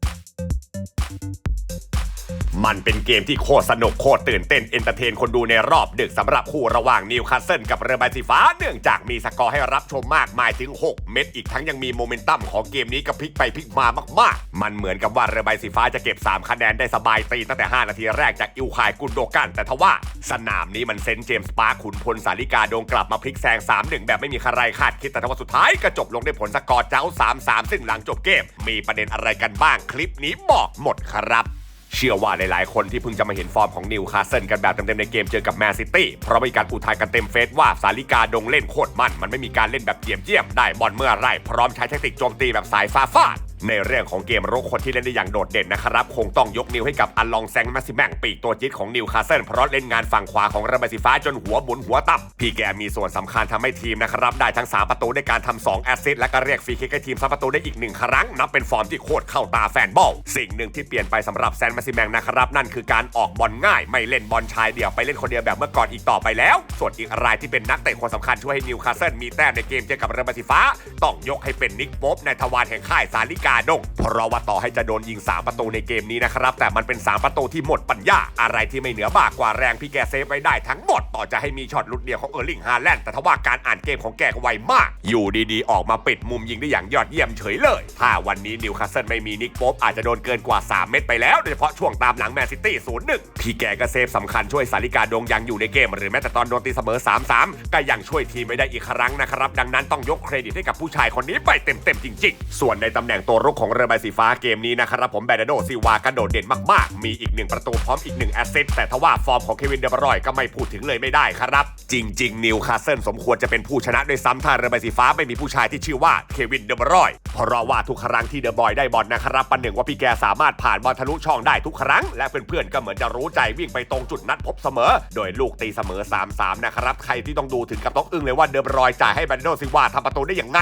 you มันเป็นเกมที่โคตรสนุกโคตรตื่นเต้นเอนเตอร์เทนคนดูในรอบดึกสำหรับคู่ระหว่างนิวคาสเซิลกับเรือใบสีฟ้า เนื่องจากมีสกอร์ให้รับชมมากมายถึง 6 เม็ดอีกทั้งยังมีโมเมนตัมของเกมนี้กระพลิกไปพลิกมามากๆ มันเหมือนกับว่าเรือใบสีฟ้าจะเก็บ 3 คะแนนได้สบายตีตั้งแต่ 5 นาทีแรกจากอิวคายกุนโดกัน แต่ทว่าสนามนี้มันเซนเจมส์ปาร์คขุนพลสาลิกาโดงกลับมาพลิกแซง3-1แบบไม่มีใครคาดคิดแต่ทว่าสุดท้ายก็จบลงด้วยผลสกอร์เจ้า3-3ซึ่งหลังจบเกม มีประเด็นอะไรกันบ้างคลิปนี้บอกหมดครับ เชื่อว่าหลายๆ คนที่เพิ่งจะมาเห็นฟอร์มของนิวคาสเซิลกันแบบเต็มๆในเกมเจอกับแมนซิตี้เพราะมีการอุทายกันเต็มเฟซว่าสาลิกาดงเล่นโคตรมัน มันไม่มีการเล่นแบบเจียมเจียมได้บอลเมื่อไรพร้อมใช้เทคนิคโจมตีแบบสายฟ้าฟาด ในเรื่องของเกมรุกคนที่เล่นได้อย่างโดดเด่นนะครับ คงต้องยกนิ้วให้กับอัลลองแซงมาซิแมงปีกตัวจิ๊ดของนิวคาสเซิลเพราะเล่นงานฝั่งขวาของระเบิดสีฟ้าจนหัวหมุนหัวต่ำพี่แกมีส่วนสำคัญทำให้ทีมนะครับได้ทั้ง 3 ประตูด้การทำ2แอสซิสต์และก็เรียกฟรีคิกให้ทีมซับประตูได้อีกหนึ่งครั้ง นับเป็นฟอร์มที่โคตรเข้าตาแฟนบอลสิ่งหนึ่งที่เปลี่ยนไปสำหรับแซนมาซิแมงนะครับนั่นคือการออกบอลง่าย ไม่เล่นบอลชายเดี่ยวไปเล่นคนเดียวแบบเมื่อก่อนอีกต่อไปแล้ว ส่วนอีกรายที่เป็นนักเตะคนสำคัญช่วยให้นิวคาสเซิลมีแต้มในเกมเจอกับรือใบสีฟ้า ต้องยกให้เป็นนิกโป๊บในทวารแห่งค่ายสาลิกาดงเพราะว่าต่อให้จะโดนยิง 3 ประตูในเกมนี้นะครับ แต่มันเป็น 3 ประตูที่หมดปัญญา อะไรที่ไม่เหนือบากกว่าแรงพี่แกเซฟไว้ได้ทั้งหมด ต่อจะให้มีช็อตลุดเดียวของเออร์ลิงฮาแลนด์แต่ทว่าการอ่านเกมของแกไวมาก อยู่ดีๆ ออกมาปิดมุมยิงได้อย่างยอดเยี่ยมเฉยเลย ถ้าวันนี้นิวคาสเซิลไม่มีนิกโป๊บอาจจะโดนเกินกว่า 3 เม็ดไปแล้วโดยเฉพาะช่วงตามหลังแมนซิตี้ศูนย์หนึ่งพี่แกก็เซฟสำคัญช่วยสาลิกาดงยังอยู่ในเกม หรือแม้แต่ตอนโดนตีเสมอ 3-3 ก็ยังช่วยทีมไม่ได้อีกครั้งนะครับดังนั้นต้องยกเครดิตให้กับผู้ชายคนนี้ไปเต็มๆจริง ๆ ส่วนในตำแหน่งตัวรุกของเรือใบสีฟ้าเกมนี้นะครับผมแบรนาโดซิวากระโดดเด่นมากๆ มีอีกหนึ่งประตูพร้อมอีกหนึ่งแอสซิสต์แต่ทว่าฟอร์มของเควินเดบรอยก็ไม่พูดถึงเลยไม่ได้ครับ จริง ๆ นิวคาสเซิลสมควรจะเป็นผู้ชนะด้วยซ้ำถ้าเรือใบสีฟ้าไม่มีผู้ชายที่ชื่อว่าเควินเดบรอยเพราะว่าทุกครั้งที่เดอะบอยได้บอลนะครับปันหนึ่งว่าพี่แกสามารถผ่านบอลทะลุช่องได้ทุกครั้ง และเพื่อนๆก็เหมือนจะรู้ใจวิ่งไปตรงจุดนัดพบเสมอ โดยลูกตีเสมอ 3-3 นะครับใครที่ต้องดูถึงกับต้องอึ้งเลยว่าเดอะบอยจ่ายให้แบรนโดซิวาทำประตูได้อย่างไง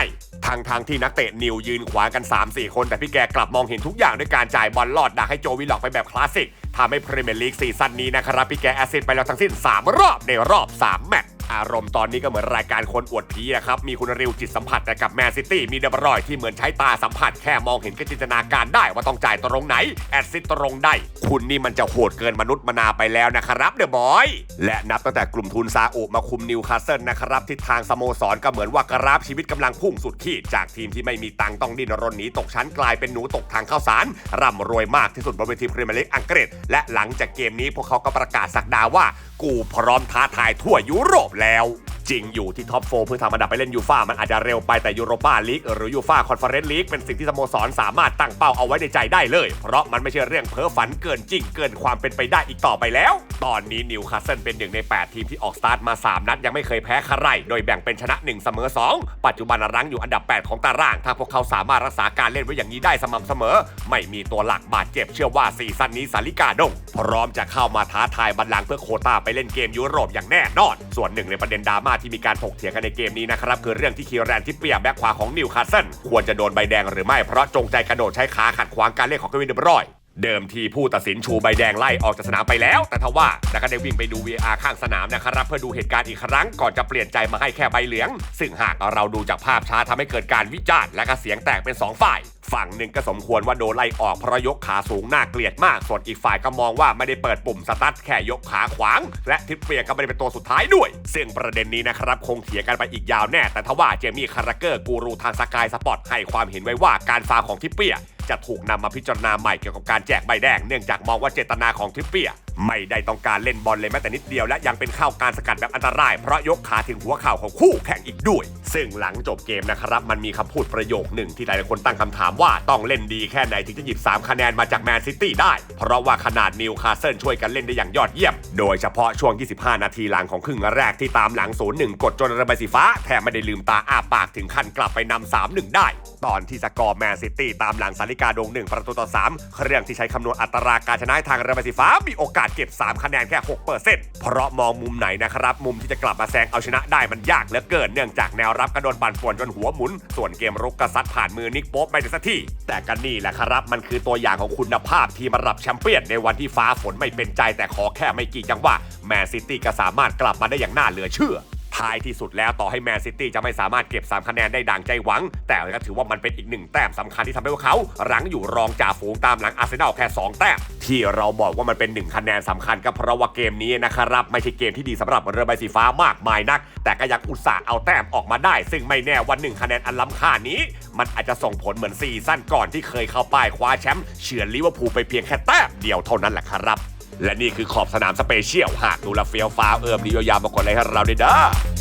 ทางทางที่นักเตะนิวยืนขวางกัน 3-4 คน แต่พี่แกกลับมองเห็นทุกอย่างด้วยการจ่ายบอลลอดดักให้โจวิลล็อกไปแบบคลาสสิกทำให้พรีเมียร์ลีกซีซั่นนี้นะครับพี่แกแอสซิสไปแล้วทั้งสิ้น 3 รอบในรอบ 3 แมตช์ อารมณ์ตอนนี้ก็เหมือนรายการคนอวดผีนะครับ มีคุณริวจิตสัมผัสแต่กับแมนซิตี้มีเดบรอยที่เหมือนใช้ตาสัมผัสแค่มองเห็นก็จินตนาการได้ว่าต้องจ่ายตรงไหน แอดซิตตรงใดคุณนี่มันจะโหดเกินมนุษย์มนาไปแล้วนะครับเดบอย และนับตั้งแต่กลุ่มทุนซาอุมาคุมนิวคาสเซิลนะครับทิศทางสโมสรก็เหมือนว่ากราฟชีวิตกำลังพุ่งสุดขีดจากทีมที่ไม่มีตังค์ต้องดิ้นรนหนีตกชั้นกลายเป็นหนูตกทางข้าวสารร่ำรวยมากที่สุดบนเวทีพรีเมียร์ลีกอังกฤษและหลังจากเกมนี้พวกเขาก็ประกาศสักดาว่า กูพร้อมท้าทายทั่วยุโรปแล้ว ริงอยู่ที่ท็อปโฟเพื่อทำอันดับไปเล่นยูฟ่ามันอาจจะเร็วไปแต่ยูโรปาลีกหรือยูฟ่าคอนเฟอเรนซ์ลีกเป็นสิ่งที่สโมสรสามารถตั้งเป้าเอาไว้ในใจได้เลย เพราะมันไม่ใช่เรื่องเพ้อฝันเกินจริงเกินความเป็นไปได้อีกต่อไปแล้ว ตอนนี้นิวคาสเซิลเป็นหนึ่งใน 8 ทีมที่ออกสตาร์ทมา 3 นัดยังไม่เคยแพ้ใครโดยแบ่งเป็นชนะ 1 เสมอ 2 ปัจจุบันรั้งอยู่อันดับ 8 ของตาราง ถ้าพวกเขาสามารถรักษาการเล่นไว้อย่างนี้ได้สม่ำเสมอ ไม่มีตัวหลักบาดเจ็บเชื่อว่าซีซั่นนี้สาลิกาดง พร้อมจะเข้ามาท้าทายบัลลังก์เพื่อโคต้าไปเล่นเกมยุโรปอย่างแน่นอน ส่วนหนึ่งในประเด็นดราม่าที่มีการถกเถียงกันในเกมนี้นะครับคือเรื่องที่คีแรนที่เปียแบ็คขวาของนิวคาสเซิลควรจะโดนใบแดงหรือไม่เพราะจงใจกระโดดใช้ขาขัดขวางการเล่นของเควินเดบรอยเดิมทีผู้ตัดสินชูใบแดงไล่ออกจากสนามไปแล้ว แต่ทว่าแล้วก็ได้วิ่งไปดู VR ข้างสนามนะครับ เพื่อดูเหตุการณ์อีกครั้งก่อนจะเปลี่ยนใจมาให้แค่ใบเหลือง ซึ่งหากเราดูจากภาพช้าทำให้เกิดการวิจารณ์และก็เสียงแตกเป็น 2 ฝ่าย ฝั่งหนึ่งก็สมควรว่าโดนไล่ออกเพราะยกขาสูงน่าเกลียดมาก ส่วนอีกฝ่ายก็มองว่าไม่ได้เปิดปุ่มสตาร์ทแค่ยกขาขวาง และทิปเปียก็ไม่ได้เป็นตัวสุดท้ายด้วย ซึ่งประเด็นนี้นะครับคงเถียงกันไปอีกยาวแน่ แต่ทว่าเจมี่คาราเกอร์กูรูทางสกายสปอร์ตให้ความเห็นไว้ว่าการฟาวของทิปเปียจะถูกนำมาพิจารณาใหม่เกี่ยวกับการแจกใบแดงเนื่องจากมองว่าเจตนาของทิปเปียไม่ได้ต้องการเล่นบอลเลยแม้แต่นิดเดียวและยังเป็นข้าวการสกัดแบบอันตรายเพราะยกขาถึงหัวเข่าของคู่แข่งอีกด้วย ซึ่งหลังจบเกมนะครับ มันมีคำพูดประโยคหนึ่งที่หลายคนตั้งคำถามว่าต้องเล่นดีแค่ไหนถึงจะหยิบ 3 คะแนนมาจากแมนซิตี้ได้ เพราะว่าขนาดนิวคาสเซิลช่วยกันเล่นได้อย่างยอดเยี่ยม โดยเฉพาะช่วง 25 นาทีหลังของครึ่งแรกที่ตามหลัง 0-1 กดจนระบายสีฟ้าแทบไม่ได้ลืมตาอ้าปากถึงขั้นกลับไปนำ3-1 ได้ ตอนที่สกอร์แมนซิตี้ตามหลังสาริกาดง 1 ประตูต่อ 3 เครื่องที่ใช้คำนวณอัตราการชนะทางระบายสีฟ้ามีโอกาสเก็บ 3 คะแนนแค่ 6%เพราะมองมุมไหนนะครับมุมที่จะกลับมาแซงเอาชนะได้มันยากเหลือเกินเนื่องจากแนวรับกระโดนปั่นป่วนจนหัวหมุน ส่วนเกมรุกกระซัดผ่านมือนิกโป๊ปไปในสักทีแต่กันนี่แหละครับมันคือตัวอย่างของคุณภาพทีมระดับแชมเปี้ยนในวันที่ฟ้าฝนไม่เป็นใจแต่ขอแค่ไม่กี่จังหวะแมนซิตี้ก็สามารถกลับมาได้อย่างน่าเหลือเชื่อ ท้ายที่สุดแล้วต่อให้แมนซิตี้จะไม่สามารถเก็บ 3 คะแนนได้ดังใจหวัง แต่ก็ถือว่ามันเป็นอีกหนึ่งแต้มสำคัญที่ทำให้พวกเขารั้งอยู่รองจ่าฝูงตามหลังอาร์เซนอลแค่ 2 แต้มที่เราบอกว่ามันเป็น 1 คะแนนสำคัญก็เพราะว่าเกมนี้นะครับ ไม่ใช่เกมที่ดีสำหรับเรือใบสีฟ้ามากมายนัก แต่ก็ยังอุตส่าห์เอาแต้มออกมาได้ ซึ่งไม่แน่วันหนึ่งคะแนนอันล้ำค่านี้ มันอาจจะส่งผลเหมือนซีซั่นก่อนที่เคยเข้าป้ายคว้าแชมป์เฉือนลิเวอร์พูลไปเพียงแค่แต้มเดียวเท่านั้นแหละครับ และนี่คือขอบสนามสเปเชียล หากดูแลเฟี้ยวฟ้าวเอิมนิยยามมากดไลค์ให้เราด้วยเด้อ